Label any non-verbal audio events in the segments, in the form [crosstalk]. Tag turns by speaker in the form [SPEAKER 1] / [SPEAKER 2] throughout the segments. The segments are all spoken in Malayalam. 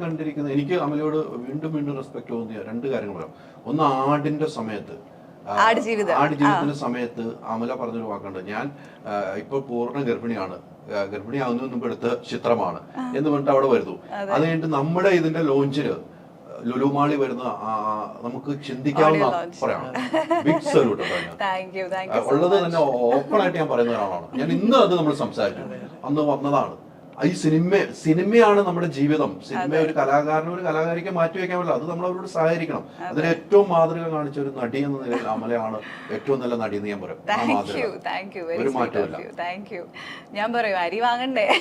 [SPEAKER 1] കണ്ടിരിക്കുന്ന എനിക്ക് അമലയോട് വീണ്ടും വീണ്ടും റെസ്പെക്ട് തോന്നിയ രണ്ട് കാര്യങ്ങൾ പറയാം. ഒന്ന് ആടിന്റെ സമയത്ത്.
[SPEAKER 2] ആട്
[SPEAKER 1] ജീവിതത്തിന്റെ സമയത്ത് അമല പറഞ്ഞൊരു വാക്കുണ്ട്. ഞാൻ ഇപ്പോൾ പൂർണ ഗർഭിണിയാണ്. ആ, ഗർഭിണിയാവുന്നതിന് മുമ്പ് എടുത്ത ചിത്രമാണ്. എന്ന് പറഞ്ഞിട്ട് അവിടെ വരുന്നു. അത്. കഴിഞ്ഞിട്ട് നമ്മുടെ ഇതിന്റെ ലോഞ്ചിൽ ലുലുമാളി വരുന്ന നമുക്ക് ചിന്തിക്കാവുന്ന പറയാം ബിഗ് സല്യൂട്ട് ഉള്ളത് തന്നെ ഓപ്പൺ ആയിട്ട് ഞാൻ പറയുന്ന ഒരാളാണ്. ഞാൻ ഇന്ന് അത് നമ്മൾ സംസാരിച്ചു. അന്ന് വന്നതാണ്. ഈ സിനിമ സിനിമയാണ് നമ്മുടെ ജീവിതം. സിനിമ ഒരു കലാകാരനും ഒരു കലാകാരിക്ക് മാറ്റി വെക്കാൻ പറ്റില്ല. അത് നമ്മൾ അവരോട് സഹകരിക്കണം. അതിന് ഏറ്റവും മാതൃക കാണിച്ച ഒരു നടി എന്ന നിലയിൽ അമലയാണ് ഏറ്റവും നല്ല നടി എന്ന് ഞാൻ പറയും.
[SPEAKER 2] ഞാൻ പറയും അരി വാങ്ങണ്ടേ? [laughs]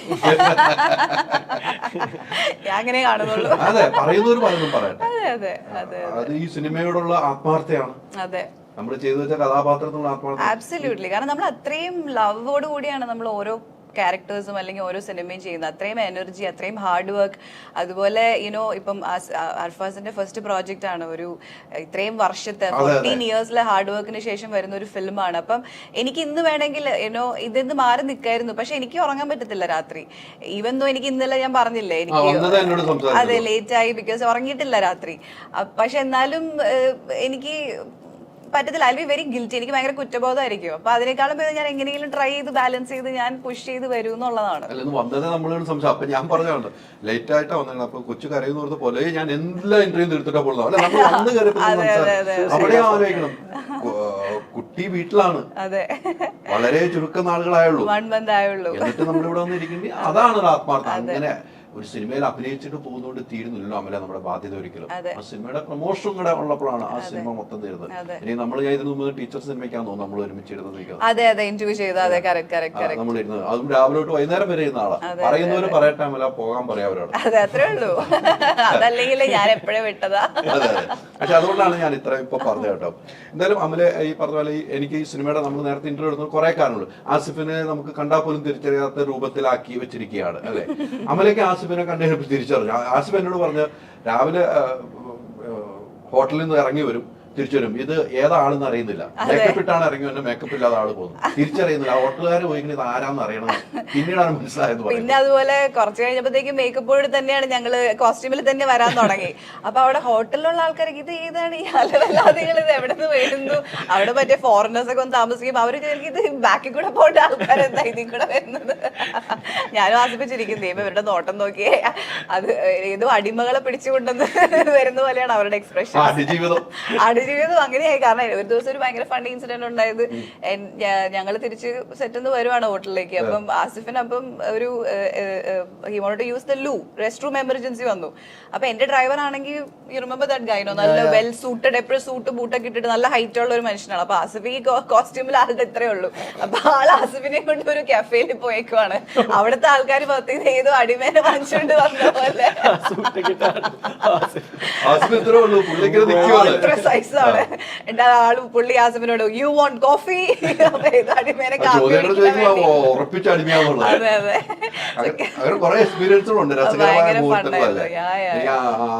[SPEAKER 2] അങ്ങനെ കാണുന്നുള്ളൂ.
[SPEAKER 1] അതെ പറയുന്നവർ പലതും പറയട്ടെ.
[SPEAKER 2] അതെ
[SPEAKER 1] ഈ സിനിമയോടുള്ള ആത്മാർത്ഥയാണ്.
[SPEAKER 2] അതെ.
[SPEAKER 1] നമ്മൾ ചെയ്തു വെച്ച കഥാപാത്രത്തിനുള്ള ആത്മാർത്ഥത
[SPEAKER 2] ആബ്സല്യൂട്ട്ലി കാരണം നമ്മൾ അത്രയും ലവോട് കൂടിയാണ് നമ്മൾ ഓരോ ക്യാരക്ടേഴ്സും അല്ലെങ്കിൽ ഓരോ സിനിമയും ചെയ്യുന്നത്. അത്രയും എനർജി അത്രയും ഹാർഡ് വർക്ക് അതുപോലെ യുനോ ഇപ്പം അർഫാസിന്റെ ഫസ്റ്റ് പ്രോജക്റ്റ് ആണ് ഒരു ഇത്രയും വർഷത്തെ ഫോർട്ടീൻ ഇയേഴ്സിലെ ഹാർഡ് വർക്കിന് ശേഷം വരുന്ന ഒരു ഫിലിമാണ് അപ്പം എനിക്ക് ഇന്ന് വേണമെങ്കിൽ യുനോ ഇതിന്ന് മാറി നിൽക്കായിരുന്നു. പക്ഷെ എനിക്ക് ഉറങ്ങാൻ പറ്റത്തില്ല രാത്രി. ഈവൻ ദോ എനിക്ക് ഇന്നലെ ഞാൻ പറഞ്ഞില്ലേ എനിക്ക് അതെ ലേറ്റ് ആയി ബിക്കോസ് ഉറങ്ങിയിട്ടില്ല രാത്രി. പക്ഷെ എന്നാലും എനിക്ക് പറ്റത്തില്ല. ഐ ബി വെരി ഗിൽറ്റി എനിക്ക് ഭയങ്കര കുറ്റബോധമായിരിക്കും. അപ്പൊ അതിനേക്കാളും ഭേദം ഞാൻ എങ്ങനെയെങ്കിലും ട്രൈ ചെയ്ത് ബാലൻസ് ചെയ്ത് ഞാൻ പുഷ് ചെയ്ത് വരും എന്നുള്ളതാണ്.
[SPEAKER 1] വന്നത് നമ്മൾ സംശയം. അപ്പൊ ഞാൻ പറഞ്ഞുണ്ട് ലേറ്റ് ആയിട്ടാ വന്നത് അപ്പൊ കൊച്ചു കരയെന്ന് പറഞ്ഞ പോലെ ഞാൻ എല്ലാ ഇന്റർവ്യൂ തീർത്തിട്ടാ പോകുന്നത് നമ്മൾ വന്ന്. [laughs] അവിടെ ആലോചിക്കണം. കുട്ടി വീട്ടിലാണ്.
[SPEAKER 2] അതെ.
[SPEAKER 1] വളരെ ചുരുക്കം നാളുകളായുള്ളൂ.
[SPEAKER 2] വൺ മന്ത് ആയുള്ളൂ.
[SPEAKER 1] എന്നിട്ട് നമ്മളിവിടെ വന്നിരിക്കുന്നത് അതാണ് ആത്മാർത്ഥം അങ്ങനെ ഒരു സിനിമയിൽ അഭിനയിച്ചിട്ട് പോകുന്നതുകൊണ്ട് തീരുന്നില്ലല്ലോ അമല നമ്മുടെ ബാധ്യത ഒരിക്കലും. ആ സിനിമയുടെ പ്രൊമോഷൻ കൂടെ ഉള്ളപ്പോഴാണ് ആ സിനിമ മൊത്തം തീരുന്നത്. ഇനി നമ്മൾ ഇതിനു മുമ്പ് ടീച്ചർ സിനിമയ്ക്കാന്ന് തോന്നുന്നു നമ്മൾ ഒരുമിച്ച് ഇരുന്ന് നിൽക്കുന്നത്.
[SPEAKER 2] അതെ അതെ ഇന്റർവ്യൂ ചെയ്തു.
[SPEAKER 1] നമ്മൾ ഇരുന്നത് അതും രാവിലെ തൊട്ട് വൈകുന്നേരം വരെ ഇരുന്ന ആളാ. പറയുന്നവര് പറയട്ടെ അമല പോകാൻ പറയാം അവരോട്.
[SPEAKER 2] അതെ അത്രേ ഉള്ളൂ. അതല്ലെങ്കിൽ ഞാൻ എപ്പോഴേ വിട്ടതാ?
[SPEAKER 1] അതെ പക്ഷെ അതുകൊണ്ടാണ് ഞാൻ ഇത്ര ഇപ്പൊ പറഞ്ഞത് കേട്ടോ. എന്തായാലും അമല ഈ പറഞ്ഞ പോലെ എനിക്ക് ഈ സിനിമയുടെ നമ്മൾ നേരത്തെ ഇന്റർവ്യൂ എടുത്തത് കുറെ കാരണമുള്ളൂ. ആസിഫിനെ നമുക്ക് കണ്ടാൽ പോലും തിരിച്ചറിയാത്ത രൂപത്തിലാക്കി വെച്ചിരിക്കുകയാണ് അല്ലെ? അമലയ്ക്ക് ആസിഫിനെ കണ്ടു തിരിച്ചറിഞ്ഞു. ആസിഫ് എന്നോട് പറഞ്ഞ് രാവിലെ ഹോട്ടലിൽ നിന്ന് ഇറങ്ങി വരും. തിരിച്ചു വരും ഇത് ഏതാണെന്ന് അറിയുന്നില്ല. മേക്കപ്പ് ഇട്ടാണ് ഇറങ്ങി വന്നെ മേക്കപ്പ് ഇല്ലാതെ ആൾ പോകുന്നു. തിരിച്ചറിയുന്നില്ല. ആ ഹോട്ടലുകാർ പോയി ഇത് ആരാന്ന് അറിയണം. പിന്നീടാണ് മനസ്സിലായത്
[SPEAKER 2] പിന്നെ അതുപോലെ കുറച്ച് കഴിഞ്ഞപ്പോഴത്തേക്കും മേക്കപ്പോട് തന്നെയാണ് ഞങ്ങൾ കോസ്റ്റ്യൂമിൽ തന്നെ വരാൻ തുടങ്ങി. അപ്പൊ അവിടെ ഹോട്ടലിലുള്ള ആൾക്കാർക്ക് ഇത് ഏതാണ്? ഈ അലവല്ലാദികൾ ഇത് എവിടെ നിന്ന് വരുന്നു? അവിടെ മറ്റേ ഫോറിനേഴ്സ് ഒക്കെ ഒന്ന് താമസിക്കും. അവർ ഇത് ബാക്കി കൂടെ പോകേണ്ട ആൾക്കാർ എന്താ ഇതിൽ കൂടെ വരുന്നത്? ഞാനും ആസ്വദിച്ചിരിക്കും ദൈവം ഇവരുടെ നോട്ടം നോക്കിയേ. അത് ഏതോ അടിമകളെ പിടിച്ചുകൊണ്ടെന്ന് വരുന്ന പോലെയാണ് അവരുടെ എക്സ്പ്രഷൻ
[SPEAKER 1] അതിജീവിതം.
[SPEAKER 2] ആടുജീവിതം അങ്ങനെയായി. കാരണം ഒരു ദിവസം ഒരു ഭയങ്കര ഫണ്ട് ഇൻസിഡന്റ് ഉണ്ടായത്. ഞങ്ങൾ തിരിച്ച് സെറ്റ് വരുവാണ് ഹോട്ടലിലേക്ക്. അപ്പം ആസിഫിന് അപ്പം ഒരു he want to use the loo restroom emergency വന്നു. അപ്പൊ എന്റെ ഡ്രൈവർ ആണെങ്കിൽ യു റിമെമ്പർ ദാറ്റ് ഗൈനോ നല്ല വെൽ സൂട്ടഡ് എപ്പോഴും സൂട്ട് ബൂട്ടൊക്കെ ഇട്ടിട്ട് നല്ല ഹൈറ്റ് ഉള്ള ഒരു മനുഷ്യനാണ്. അപ്പൊ ആസിഫ് ഈ കോസ്റ്റ്യൂമിൽ ആളുടെ ഇത്രേ ഉള്ളൂ. അപ്പൊ ആൾ ആസിഫിനെ കൊണ്ട് ഒരു കഫേയിൽ പോയേക്കുവാണ്. അവിടുത്തെ ആൾക്കാർ പത്തി ഏതോ അടിമേനെ വാങ്ങിച്ചുകൊണ്ട് വന്ന പോലെ. [laughs] സൈസാണ് എന്റെ ആൾ പുള്ളി ആസിഫിനോട് യു വോണ്ട് കോഫി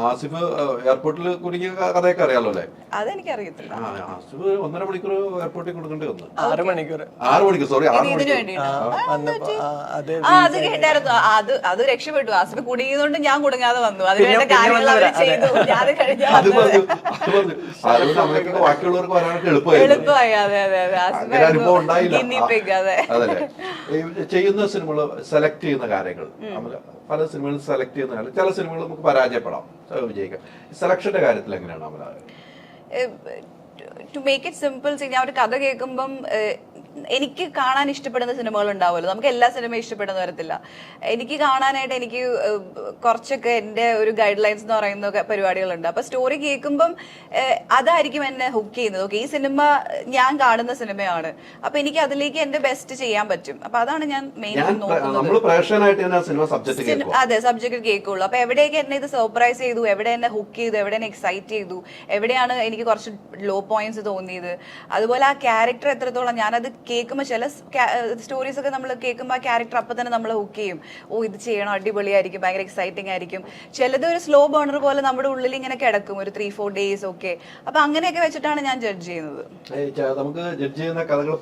[SPEAKER 1] ആസിഫ് എയർപോർട്ടിൽ കുടുങ്ങിയ കഥയൊക്കെ അറിയാലോ അല്ലേ?
[SPEAKER 2] അതെനിക്കറിയത്തില്ല.
[SPEAKER 1] ആസിഫ് ഒന്നര മണിക്കൂർ എയർപോർട്ടിൽ കൊടുക്കേണ്ടി വന്നു.
[SPEAKER 3] ആറ് മണിക്കൂർ.
[SPEAKER 1] ആറ് മണിക്കൂർ സോറി ആറ്
[SPEAKER 3] അത്
[SPEAKER 2] അത് കേട്ടായിരുന്നു. അത് അത് രക്ഷപ്പെട്ടു. ആസിഫ് കുടുങ്ങിയതുകൊണ്ട് ഞാൻ കുടുങ്ങാതെ വന്നു. അതിന്
[SPEAKER 3] പിന്നെ-
[SPEAKER 2] വേണ്ട
[SPEAKER 3] പിന്നെ
[SPEAKER 2] കാര്യങ്ങൾ അവർ. ചെയ്തു. ഞാൻ കഴിഞ്ഞ
[SPEAKER 1] അമ്മയ്ക്കൊക്കെ ബാക്കിയുള്ളവർക്ക് വരാനൊക്കെ
[SPEAKER 2] എളുപ്പമായി
[SPEAKER 1] അങ്ങനെ അനുഭവം ഉണ്ടായില്ല. അതല്ലേ. ചെയ്യുന്ന സിനിമകൾ സെലക്ട് ചെയ്യുന്ന കാര്യങ്ങൾ. പല സിനിമകളും സെലക്ട് ചെയ്യുന്ന കാര്യം ചില സിനിമകൾ നമുക്ക് പരാജയപ്പെടാം. വിജയിക്കാം. സെലക്ഷന്റെ കാര്യത്തിൽ എങ്ങനെയാണ് Amala
[SPEAKER 2] to make it simple ഞാൻ ഒരു കഥ കേൾക്കുമ്പം എനിക്ക് കാണാൻ ഇഷ്ടപ്പെടുന്ന സിനിമകൾ ഉണ്ടാവുമല്ലോ. നമുക്ക് എല്ലാ സിനിമയും ഇഷ്ടപ്പെടുന്ന വരത്തില്ല എനിക്ക് കാണാനായിട്ട് എനിക്ക് കുറച്ചൊക്കെ എന്റെ ഒരു ഗൈഡ് ലൈൻസ് എന്ന് പറയുന്ന പരിപാടികളുണ്ട്. അപ്പൊ സ്റ്റോറി കേൾക്കുമ്പം അതായിരിക്കും എന്നെ ഹുക്ക് ചെയ്യുന്നത്. ഓക്കെ ഈ സിനിമ ഞാൻ കാണുന്ന സിനിമയാണ്. അപ്പൊ എനിക്ക് അതിലേക്ക് എന്റെ ബെസ്റ്റ് ചെയ്യാൻ പറ്റും. അപ്പൊ അതാണ് ഞാൻ മെയിൻ നോക്കുന്നത്. അതെ സബ്ജക്ട് കേൾക്കുള്ളൂ. അപ്പൊ എവിടെയൊക്കെ എന്നെ ഇത് സർപ്രൈസ് ചെയ്തു? എവിടെ എന്നെ ഹുക്ക് ചെയ്തു? എവിടെ എന്നെ എക്സൈറ്റ് ചെയ്തു? എവിടെയാണ് എനിക്ക് കുറച്ച് ലോ പോയിന്റ്സ് തോന്നിയത്. അതുപോലെ ആ ക്യാരക്ടർ എത്രത്തോളം ഞാനത് കേൾക്കുമ്പോൾ ചില സ്റ്റോറീസ് ഒക്കെ നമ്മൾ കേൾക്കുമ്പോൾ ആ ക്യാരക്ടർ അപ്പം തന്നെ നമ്മൾ ഹുക്ക് ചെയ്യും. ഓ ഇത് ചെയ്യണം അടിപൊളിയായിരിക്കും ഭയങ്കര എക്സൈറ്റിംഗ് ആയിരിക്കും. ചിലത് ഒരു സ്ലോ ബേണർ പോലെ നമ്മുടെ ഉള്ളിൽ ഇങ്ങനെ കിടക്കും ഒരു ത്രീ ഫോർ ഡേയ്സ് ഒക്കെ. അപ്പൊ അങ്ങനെയൊക്കെ വെച്ചിട്ടാണ് ഞാൻ ജഡ്ജ് ചെയ്യുന്നത്.
[SPEAKER 1] നമുക്ക് ജഡ്ജ് ചെയ്യുന്ന കഥകൾ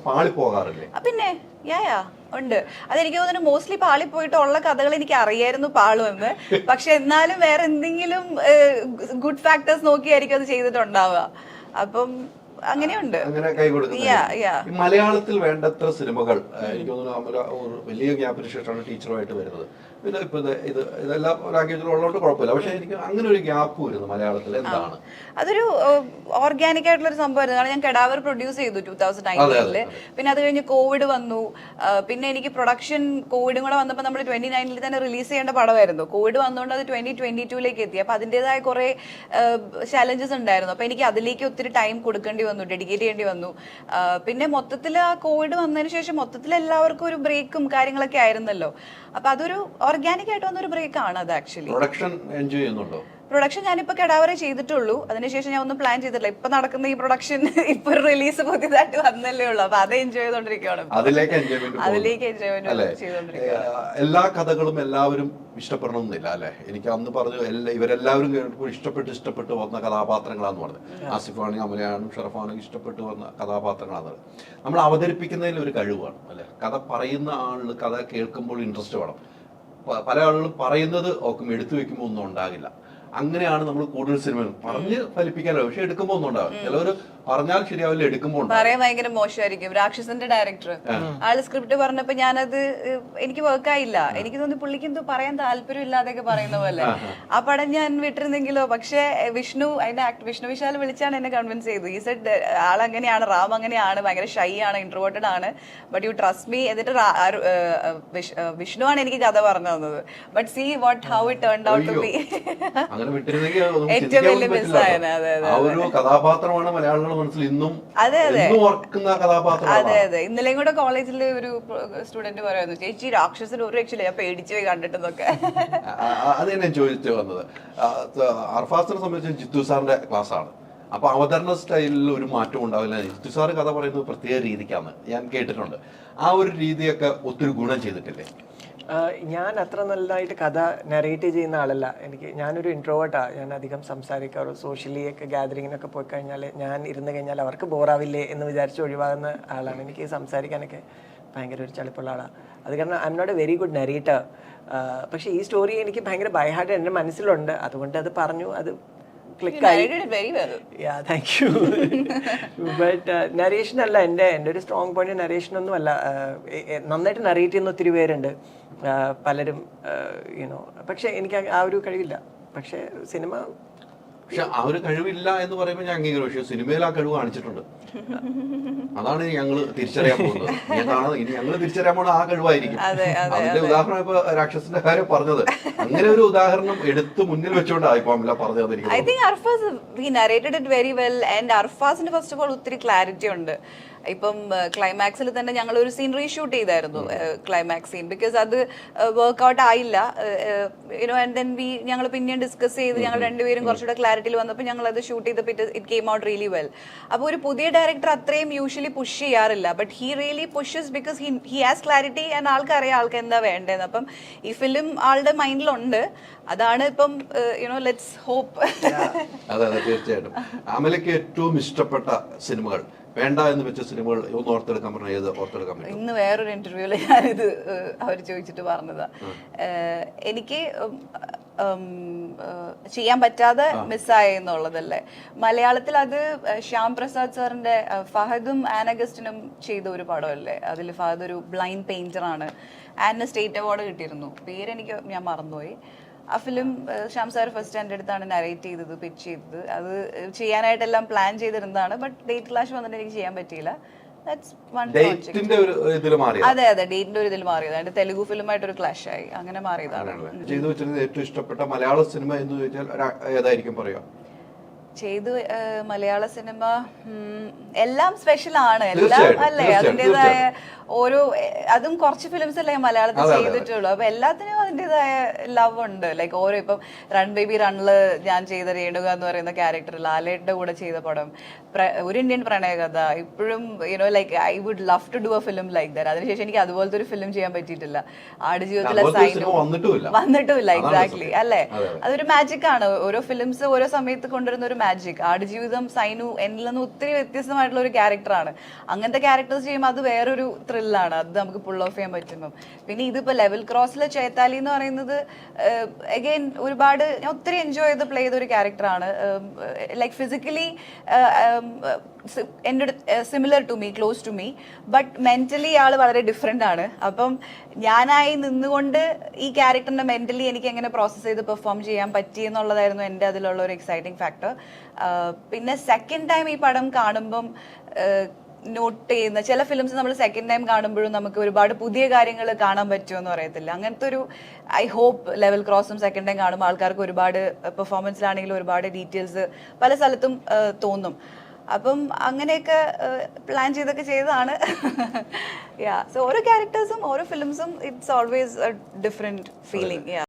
[SPEAKER 2] പിന്നെ യാ യാ ഉണ്ട്. അതെനിക്ക് തോന്നുന്നു മോസ്റ്റ്ലി പാളി പോയിട്ടുള്ള കഥകൾ എനിക്ക് അറിയായിരുന്നു പാളുമെന്ന് പക്ഷെ എന്നാലും വേറെ എന്തെങ്കിലും ഗുഡ് ഫാക്ടേഴ്സ് നോക്കിയായിരിക്കും അത് ചെയ്തിട്ടുണ്ടാവുക. അപ്പം അങ്ങനെയുണ്ട്.
[SPEAKER 1] മലയാളത്തിൽ വേണ്ടത്ര സിനിമകൾ എനിക്ക് തോന്നുന്നു വലിയ ഗ്യാപ്പിന് ശേഷമാണ് ടീച്ചറുമായിട്ട് വരുന്നത്. പിന്നെ ഇപ്പൊ ഇത് ഇത് ഇതെല്ലാം ലാംഗ്വേജിൽ ഉള്ളതുകൊണ്ട് കുഴപ്പമില്ല. പക്ഷെ എനിക്ക് അങ്ങനെ ഒരു ഗ്യാപ്പ് വരുന്നു മലയാളത്തിൽ എന്താണ്?
[SPEAKER 2] അതൊരു ഓർഗാനിക് ആയിട്ടുള്ള ഒരു സംഭവമായിരുന്നു. കാരണം ഞാൻ കെടാവർ പ്രൊഡ്യൂസ് ചെയ്തു ടൂ തൗസൻഡ്
[SPEAKER 1] നയന്റീനിൽ
[SPEAKER 2] പിന്നെ അത് കഴിഞ്ഞ് കോവിഡ് വന്നു. പിന്നെ എനിക്ക് പ്രൊഡക്ഷൻ കോവിഡും കൂടെ വന്നപ്പോൾ നമ്മൾ ട്വന്റി നയനിൽ തന്നെ റിലീസ് ചെയ്യേണ്ട പടമായിരുന്നു. കോവിഡ് വന്നുകൊണ്ട് അത് ട്വന്റി ട്വന്റി ടൂലേക്ക് എത്തി. അപ്പൊ അതിന്റെതായ കുറെ ചാലഞ്ചസ് ഉണ്ടായിരുന്നു. അപ്പൊ എനിക്ക് അതിലേക്ക് ഒത്തിരി ടൈം കൊടുക്കേണ്ടി വന്നു ഡെഡിക്കേറ്റ് ചെയ്യേണ്ടി വന്നു. പിന്നെ മൊത്തത്തിൽ ആ കോവിഡ് വന്നതിന് ശേഷം മൊത്തത്തിൽ എല്ലാവർക്കും ഒരു ബ്രേക്കും കാര്യങ്ങളൊക്കെ ആയിരുന്നല്ലോ. അപ്പൊ അതൊരു ഓർഗാനിക് ആയിട്ട് വന്ന ഒരു ബ്രേക്ക് ആണ് അത് ആക്ച്വലി
[SPEAKER 1] പ്രൊഡക്ഷൻ എൻജോയ് ചെയ്യുന്നുണ്ടോ?
[SPEAKER 2] പ്രൊഡക്ഷൻ ഞാനിപ്പോ കെടാവറെ ചെയ്തിട്ടുള്ളൂ. അതിനുശേഷം ഞാൻ ഒന്നും പ്ലാൻ ചെയ്തിട്ടില്ല. ഇപ്പൊ നടക്കുന്ന ഈ പ്രൊഡക്ഷൻ ഇപ്പൊ റിലീസ് പുതിയതായിട്ട് വന്നല്ലേ ഉള്ളൂ. അപ്പൊ അത് എൻജോയ് ചെയ്തോണ്ടിരിക്കുകയാണ്.
[SPEAKER 1] അതിലേക്ക് എൻജോയ്മെന്റ്
[SPEAKER 2] അതിലേക്ക് ചെയ്തുകൊണ്ടിരിക്കുകയാണ്.
[SPEAKER 1] എല്ലാ കഥകളും എല്ലാവരും ഇഷ്ടപ്പെടണമെന്നില്ല അല്ലെ? എനിക്ക് അന്ന് പറഞ്ഞു ഇവരെല്ലാവരും ഇഷ്ടപ്പെട്ട് ഇഷ്ടപ്പെട്ട് വന്ന കഥാപാത്രങ്ങളാന്ന് പറഞ്ഞത് ആസിഫാണി അമലയാണും ഷറഫാണും ഇഷ്ടപ്പെട്ട് വന്ന കഥാപാത്രങ്ങളാണ് നമ്മൾ അവതരിപ്പിക്കുന്നതിൽ ഒരു കഴിവാണ് അല്ലെ? കഥ പറയുന്ന ആളിന് കഥ കേൾക്കുമ്പോൾ ഇൻട്രസ്റ്റ് വേണം. പല ആളുകളും പറയുന്നത് ഓക്കും എടുത്തു വെക്കുമ്പോൾ ഒന്നും ഉണ്ടാകില്ല. അങ്ങനെയാണ് നമ്മൾ കൂടുതൽ സിനിമകൾ പറഞ്ഞ് ഫലിപ്പിക്കാനോ പക്ഷെ എടുക്കുമ്പോ ഒന്നും ഉണ്ടാവും ചിലവർ പറഞ്ഞാൽ ശരിയാവില്ല എടുക്കുമ്പോൾ ഉണ്ടാവും.
[SPEAKER 2] പറയാൻ ഭയങ്കര മോശമായിരിക്കും. രാക്ഷസന്റെ ഡയറക്ടർ ആൾ സ്ക്രിപ്റ്റ് പറഞ്ഞപ്പോ ഞാനത് എനിക്ക് വർക്കായില്ല എനിക്ക് തോന്നി പുള്ളിക്ക് എന്തോ പറയാൻ താല്പര്യം ഇല്ലാതെയൊക്കെ പറയുന്ന പോലെ. ആ പടം ഞാൻ വിട്ടിരുന്നെങ്കിലോ? പക്ഷേ വിഷ്ണു അതിന്റെ ആക്ട് വിഷ്ണു വിശാൽ വിളിച്ചാണ് എന്നെ കൺവിൻസ് ചെയ്തു ഈ സെഡ് ആളങ്ങനെയാണ് അങ്ങനെയാണ് റാം അങ്ങനെയാണ് ഭയങ്കര ഷൈ ആണ് ഇൻട്രോവേർട്ടഡ് ആണ്. ബട്ട് യു ട്രസ്റ്റ് മീ എന്നിട്ട് വിഷ്ണു ആണ് എനിക്ക് കഥ പറഞ്ഞു തന്നത്. But see what how it turn out to. Be
[SPEAKER 1] അങ്ങനെ വിട്ടിരുന്നെങ്കിൽ
[SPEAKER 2] ഏറ്റവും വലിയ അതെ, അതെ,
[SPEAKER 1] ആ ഒരു കഥാപാത്രമാണ് മലയാളികളുടെ മനസ്സിൽ ഇന്നും
[SPEAKER 2] അതെ, അതെ.
[SPEAKER 1] ഇന്നും ഓർക്കുന്ന
[SPEAKER 2] അതെ
[SPEAKER 1] കഥാപാത്രമാണ്.
[SPEAKER 2] അതെ ഇന്നലെയും കൂടെ കോളേജിൽ ഒരു സ്റ്റുഡന്റ് പറയുന്നു ചേച്ചി രാക്ഷസൻ ഒരു രക്ഷയില്ല. ഞാൻ പേടിച്ചു പോയി കണ്ടിട്ടെന്നൊക്കെ.
[SPEAKER 1] അത് തന്നെ ചോദിച്ചു വന്നത്. ആ, ത- അർഫാസിനെ സംബന്ധിച്ച് ജിത്തു സാറിന്റെ ക്ലാസ് ആണ്. അപ്പൊ അവതരണ സ്റ്റൈലിൽ ഒരു മാറ്റം ഉണ്ടാവില്ല. ജിത്തു സാർ കഥ പറയുന്നത് പ്രത്യേക രീതിക്കാണ് ഞാൻ കേട്ടിട്ടുണ്ട്. ആ ഒരു രീതിയൊക്കെ ഒത്തിരി ഗുണം ചെയ്തിട്ടില്ലേ?
[SPEAKER 3] ഞാൻ അത്ര നല്ലതായിട്ട് കഥ നറേറ്റ് ചെയ്യുന്ന ആളല്ല. എനിക്ക് ഞാനൊരു ഇൻട്രോവേർട്ടാണ് ഞാൻ അധികം സംസാരിക്കാറ് സോഷ്യലി ഒക്കെ ഗാദറിങ്ങിനൊക്കെ പോയി കഴിഞ്ഞാൽ ഞാൻ ഇരുന്ന് കഴിഞ്ഞാൽ അവർക്ക് ബോറാവില്ലേ എന്ന് വിചാരിച്ച് ഒഴിവാകുന്ന ആളാണ്. എനിക്ക് സംസാരിക്കാനൊക്കെ ഭയങ്കര ഒരു ചളിപ്പുള്ള ആളാണ് അത് കാരണം I am not a very good narrator പക്ഷേ ഈ സ്റ്റോറി എനിക്ക് ഭയങ്കര ബൈഹാർട്ട് എന്റെ മനസ്സിലുണ്ട്. അതുകൊണ്ട് അത് പറഞ്ഞു. അത് ക്ലിക്കായി
[SPEAKER 2] well
[SPEAKER 3] yeah thank you but narration അല്ല എന്റെ എന്റെ ഒരു സ്ട്രോങ് പോയിന്റ് നരേഷൻ ഒന്നും അല്ല. Uh, നന്നായിട്ട് നറേറ്റ് ചെയ്യുന്ന ഒത്തിരി പേരുണ്ട്. Uh, പലരും യുനോ പക്ഷെ എനിക്ക് ആ ഒരു കഴിവില്ല. പക്ഷെ സിനിമ
[SPEAKER 1] പക്ഷെ ആ ഒരു കഴിവില്ല എന്ന് പറയുമ്പോൾ ഞാൻ അംഗീകരിക്കും. പക്ഷെ സിനിമയിൽ ആ കഴിവ് കാണിച്ചിട്ടുണ്ട്. അതാണ് ഞങ്ങൾ തിരിച്ചറിയാൻ പോകുന്നത്. കാണുന്നത് ഇനി ഞങ്ങൾ തിരിച്ചറിയാൻ പോകുന്നത് ആ കഴിവായിരിക്കും.
[SPEAKER 2] അതെ, അതെ,
[SPEAKER 1] അതിന്റെ ഉദാഹരണം ഇപ്പൊ രാക്ഷസിന്റെ കാര്യം പറഞ്ഞത്. അങ്ങനെ ഒരു ഉദാഹരണം എടുത്ത് മുന്നിൽ വെച്ചുകൊണ്ടാണ് ഇപ്പൊ അമല പറഞ്ഞത്
[SPEAKER 2] I think Arfaz he narrated it very well and അർഫാസിന് first of all ഒത്തിരി ക്ലാരിറ്റി ഉണ്ട്. ഇപ്പം ക്ലൈമാക്സിൽ തന്നെ ഞങ്ങൾ ഒരു സീൻ റീഷൂട്ട് ചെയ്തായിരുന്നു ക്ലൈമാക്സ് സീൻ ബിക്കോസ് അത് വർക്ക്ഔട്ട് ആയില്ല. You know and then we ഞങ്ങൾ പിന്നെയും ഡിസ്കസ് ചെയ്ത് ഞങ്ങൾ രണ്ടുപേരും കുറച്ചുകൂടെ ക്ലാരിറ്റിയിൽ വന്നപ്പോൾ ഞങ്ങൾ അത് ഷൂട്ട് ചെയ്തപ്പോൾ it it came out really well അപ്പോൾ ഒരു പുതിയ ഡയറക്ടർ അത്രയും യൂഷ്വലി പുഷ് ചെയ്യാറില്ല. But he really pushes because he he has clarity and ആൾക്കറിയാം ആൾക്ക് എന്താ വേണ്ടതെന്ന് അപ്പം ഈ ഫിലിം ആളുടെ മൈൻഡിലുണ്ട് അതാണ് ഇപ്പം യുനോ ലെറ്റ്സ് ഹോപ്പ്
[SPEAKER 1] അതെ അതെ തീർച്ചയായിട്ടും. അമലയ്ക്ക് ഏറ്റവും ഇഷ്ടപ്പെട്ട സിനിമകൾ വേണ്ട എന്ന് വെച്ച സിനിമകൾ ഒന്ന് ഓർത്തെടുക്കാൻ പറഞ്ഞാൽ ഏത് ഓർത്തെടുക്കാൻ പറ്റും?
[SPEAKER 2] ഇന്ന് വേറൊരു ഇന്റർവ്യൂൽ ഞാനിത് അവർ ചോദിച്ചിട്ട് പറഞ്ഞതാ. എനിക്ക് ചെയ്യാൻ പറ്റാതെ മിസ്സായി എന്നുള്ളതല്ലേ. മലയാളത്തിൽ അത് ശ്യാം പ്രസാദ് സാറിന്റെ ഫഹദും ആനഗസ്റ്റിനും ചെയ്ത ഒരു പടമല്ലേ? അതിൽ ഫഹദ് ഒരു ബ്ലൈൻഡ് പെയിന്റർ ആണ് ആനിന് സ്റ്റേറ്റ് അവാർഡ് കിട്ടിയിരുന്നു. പേരെനിക്ക് ഞാൻ മറന്നുപോയി. ആ ഫിലിം ശ്യാം സാർ ഫസ്റ്റ് എന്റെ അടുത്താണ് നരേറ്റ് ചെയ്തത് പിച്ച് ചെയ്തത്. അത് ചെയ്യാനായിട്ടെല്ലാം പ്ലാൻ ചെയ്തിരുന്നതാണ് ബട്ട് ഡേറ്റ് ക്ലാഷ് വന്നിട്ട് എനിക്ക് ചെയ്യാൻ പറ്റിയില്ല.
[SPEAKER 1] ഡേറ്റിന്റെ ഒരു ഇതിൽ മാറിയത്?
[SPEAKER 2] അതെ അതെ ഡേറ്റിന്റെ ഒരു ഇതിൽ മാറിയത്. അതിന്റെ തെലുഗു ഫിലിമായിട്ട് ഒരു ക്ലാഷ് ആയി. അങ്ങനെ മാറിയതാണ്.
[SPEAKER 1] ചെയ്തു വെച്ചിരുന്നത് ഏറ്റവും ഇഷ്ടപ്പെട്ട മലയാള സിനിമ എന്ന് ചോദിച്ചാൽ ഏതായിരിക്കും പറയാ?
[SPEAKER 2] ചെയ്തു മലയാള സിനിമ എല്ലാം സ്പെഷ്യൽ ആണ്. എല്ലാം അല്ലേ? അതിന്റെതായ ഓരോ അതും കുറച്ച് ഫിലിംസ് അല്ലേ മലയാളത്തിൽ. ചെയ്തിട്ടുള്ളൂ. അപ്പൊ എല്ലാത്തിനും അതിന്റെതായ ലവ് ഉണ്ട്. ലൈക്ക് ഓരോ ഇപ്പം റൺ ബേബി റണ്ണിൽ ഞാൻ ചെയ്ത രേണുക എന്ന് പറയുന്ന ക്യാരക്ടർ ലാലയുടെ കൂടെ ചെയ്ത പടം ഒരു ഇന്ത്യൻ പ്രണയകഥ. ഇപ്പോഴും you know like I would love to do a film like that അതിനുശേഷം എനിക്ക് അതുപോലത്തെ ഒരു ഫിലിം ചെയ്യാൻ പറ്റിയിട്ടില്ല. ആട്
[SPEAKER 1] ജീവിതത്തിലെ വന്നിട്ടുമില്ല.
[SPEAKER 2] എക്സാക്ട്ലി അല്ലേ?
[SPEAKER 1] അതെ, അതെ.
[SPEAKER 2] അതൊരു മാജിക് ആണ്. ഓരോ ഫിലിംസ് ഓരോ സമയത്ത് കൊണ്ടുവരുന്ന ഒരു മാജിക് ആട് ജീവിതം സൈനു എന്നിൽ നിന്ന് ഒത്തിരി വ്യത്യസ്തമായിട്ടുള്ള ഒരു ക്യാരക്ടറാണ് അങ്ങനത്തെ ക്യാരക്ടേഴ്സ് ചെയ്യുമ്പോൾ അത് വേറൊരു ത്രില്ലാണ്. അത് നമുക്ക് പുൾ ഓഫ് ചെയ്യാൻ പറ്റുമ്പോൾ പിന്നെ ഇതിപ്പോ ലെവൽ ക്രോസിലെ ചേത്താലി എന്ന് പറയുന്നത് അഗൈൻ ഒരുപാട് ഞാൻ ഒത്തിരി എൻജോയ് ചെയ്ത് പ്ലേ ചെയ്ത ഒരു ക്യാരക്ടറാണ് ലൈക്ക് ഫിസിക്കലി എന്റെ similar to me close to me but mentally ആൾ വളരെ ഡിഫറെന്റ് ആണ്. അപ്പം ഞാനായി നിന്നുകൊണ്ട് ഈ ക്യാരക്ടറിനെ മെന്റലി എനിക്ക് എങ്ങനെ പ്രോസസ്സ് ചെയ്ത് പെർഫോം ചെയ്യാൻ പറ്റി എന്നുള്ളതായിരുന്നു എന്റെ അതിലുള്ള ഒരു എക്സൈറ്റിംഗ് ഫാക്ടർ പിന്നെ സെക്കൻഡ് ടൈം ഈ പടം കാണുമ്പം നോട്ട് ചെയ്യുന്ന ചില ഫിലിംസ് നമ്മൾ സെക്കൻഡ് ടൈം കാണുമ്പോഴും നമുക്ക് ഒരുപാട് പുതിയ കാര്യങ്ങൾ കാണാൻ പറ്റുമെന്ന് പറയത്തില്ല. അങ്ങനത്തെ ഒരു ഐ ഹോപ്പ് ലെവൽ ക്രോസും സെക്കൻഡ് ടൈം കാണുമ്പോൾ ആൾക്കാർക്ക് ഒരുപാട് പെർഫോമൻസിലാണെങ്കിലും ഒരുപാട് ഡീറ്റെയിൽസ് പല സ്ഥലത്തും തോന്നും. അപ്പം അങ്ങനെയൊക്കെ പ്ലാൻ ചെയ്തൊക്കെ ചെയ്തതാണ്. [laughs] യാ സോ ഓരോ ക്യാരക്ടേഴ്സും ഓരോ ഫിലിംസും it's always a different feeling yeah